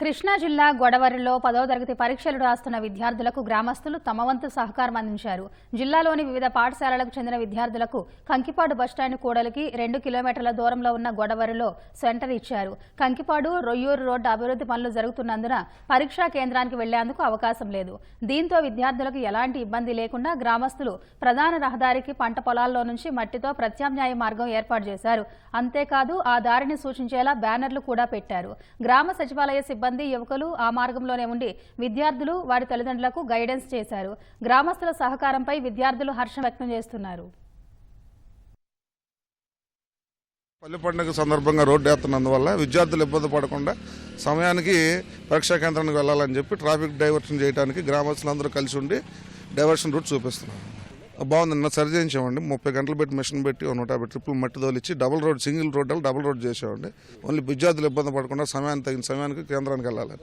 కృష్ణా జిల్లా గొడవరిలో పదో తరగతి పరీక్షలు రాస్తున్న విద్యార్థులకు గ్రామస్తులు తమ వంతు సహకారం అందించారు. జిల్లాలోని వివిధ పాఠశాలలకు చెందిన విద్యార్థులకు కంకిపాడు బస్టాండ్ కూడలికి రెండు కిలోమీటర్ల దూరంలో ఉన్న గొడవరిలో సెంటర్ ఇచ్చారు. కంకిపాడు రొయ్యూరు రోడ్డు అభివృద్ధి పనులు జరుగుతున్నందున పరీక్షా కేంద్రానికి వెళ్ళేందుకు అవకాశం లేదు. దీంతో విద్యార్థులకు ఎలాంటి ఇబ్బంది లేకుండా గ్రామస్తులు ప్రధాన రహదారికి పంట పొలాల్లో నుంచి మట్టితో ప్రత్యామ్నాయ మార్గం ఏర్పాటు చేశారు. అంతేకాదు ఆ దారిని సూచించేలా బ్యానర్లు కూడా పెట్టారు. గ్రామ సచివాలయ సిబ్బంది యువకులు ఆ మార్గంలోనే ఉండి విద్యార్థులు వారి తల్లిదండ్రులకు గైడెన్స్ చేశారు. గ్రామస్తుల సహకారంపై విద్యార్థులు హర్షం వ్యక్తం చేస్తున్నారు. పల్లె పండుగ సందర్భంగా రోడ్డు వేస్తున్నందువల్ల విద్యార్థులు ఇబ్బంది పడకుండా సమయానికి పరీక్షా కేంద్రానికి వెళ్ళాలని చెప్పి ట్రాఫిక్ డైవర్షన్ చేయడానికి గ్రామస్తులందరూ కలిసి ఉండి డైవర్షన్ రూట్ చూపిస్తున్నారు. బాగుంది నిన్న సరి చేయించామండి. ముప్పై గంటలు పెట్టి మిషన్ పెట్టి నూట యాభై ట్రిప్పులు మట్టి తోలిచ్చి double road single road double road చేసామండి ఓన్లీ విద్యార్థులు ఇబ్బంది పడకుండా సమయానికి తగిన సమయానికి కేంద్రానికి వెళ్ళాలి.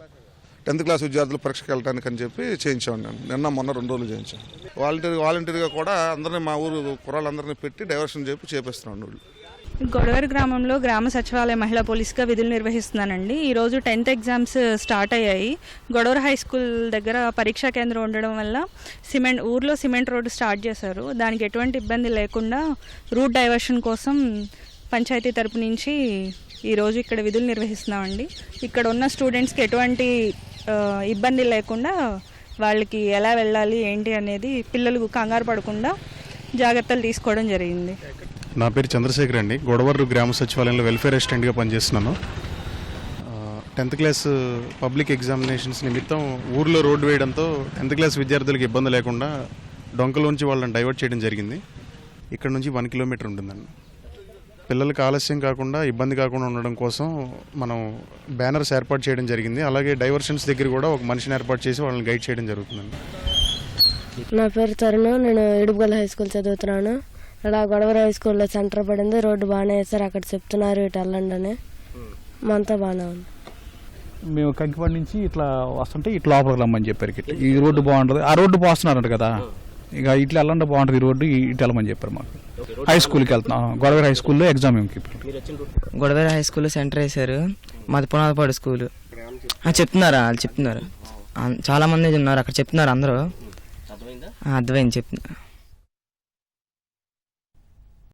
టెన్త్ క్లాస్ విద్యార్థులు పరీక్షకి వెళ్ళడానికి అని చెప్పి చేయించామండి. నేను నిన్న మొన్న రెండు రోజులు చేయించాం. వాలంటీర్ వాలంటీర్గా కూడా అందరినీ మా ఊరు కుర్రాళ్ళందరినీ పెట్టి డైవర్షన్ చెప్పి చేపిస్తున్నాం వీళ్ళు. గొడవరి గ్రామంలో గ్రామ సచివాలయ మహిళా పోలీస్గా విధులు నిర్వహిస్తున్నానండి. ఈరోజు టెన్త్ ఎగ్జామ్స్ స్టార్ట్ అయ్యాయి. గొడవరి హై స్కూల్ దగ్గర పరీక్షా కేంద్రం ఉండడం వల్ల సిమెంట్ ఊర్లో సిమెంట్ రోడ్డు స్టార్ట్ చేశారు. దానికి ఎటువంటి ఇబ్బంది లేకుండా రూట్ డైవర్షన్ కోసం పంచాయతీ తరపు నుంచి ఈరోజు ఇక్కడ విధులు నిర్వహిస్తున్నామండి. ఇక్కడ ఉన్న స్టూడెంట్స్కి ఎటువంటి ఇబ్బంది లేకుండా వాళ్ళకి ఎలా వెళ్ళాలి ఏంటి అనేది పిల్లలు కంగారు పడకుండా జాగ్రత్తలు తీసుకోవడం జరిగింది. నా పేరు చంద్రశేఖర్ అండి. గొడవర్రు గ్రామ సచివాలయంలో వెల్ఫేర్ అసిస్టెంట్గా పనిచేస్తున్నాను. టెన్త్ క్లాస్ పబ్లిక్ ఎగ్జామినేషన్స్ నిమిత్తం ఊర్లో రోడ్డు వేయడంతో టెన్త్ క్లాస్ విద్యార్థులకు ఇబ్బంది లేకుండా డొంకలోంచి వాళ్ళని డైవర్ట్ చేయడం జరిగింది. ఇక్కడ నుంచి వన్ కిలోమీటర్ ఉంటుందండి. పిల్లలకు ఆలస్యం కాకుండా ఇబ్బంది కాకుండా ఉండడం కోసం మనం బ్యానర్స్ ఏర్పాటు చేయడం జరిగింది. అలాగే డైవర్షన్స్ దగ్గర కూడా ఒక మనిషిని ఏర్పాటు చేసి వాళ్ళని గైడ్ చేయడం జరుగుతుందండి. నా పేరు తరుణ్ నేను ఇడుపుగల్ హై స్కూల్ చదువుతున్నాను. ఇలా గొడవర హై స్కూల్లో సెంటర్ పడింది. రోడ్డు బాగానే వేస్తారు అక్కడ చెప్తున్నారు ఇటు వెళ్ళండి అని. మా అంతా బాగానే ఉంది. మేము కంకిపాడు నుంచి ఇట్లా వస్తుంటే ఇట్లా లోపలికి రమ్మని చెప్పారు ఇట్లా. ఈ రోడ్డు బాగుంటుంది ఆ రోడ్డు పోస్తున్నారంట కదా. ఇక ఇట్లా వెళ్ళండి బాగుంటుంది ఈ రోడ్డు ఇటు వెళ్ళమని చెప్పారు మాకు. హై స్కూల్కి వెళ్తున్నాం. గొడవ హై స్కూల్లో ఎగ్జామ్ ఏమికి గొడవేర హై స్కూల్లో సెంటర్ వేశారు. మాది పునాదపాడు స్కూల్. ఆ, చెప్తున్నారా? వాళ్ళు చెప్తున్నారు. చాలా మంది ఉన్నారు. అక్కడ చెప్తున్నారు అందరూ. అర్థమైంది? చెప్తున్నారు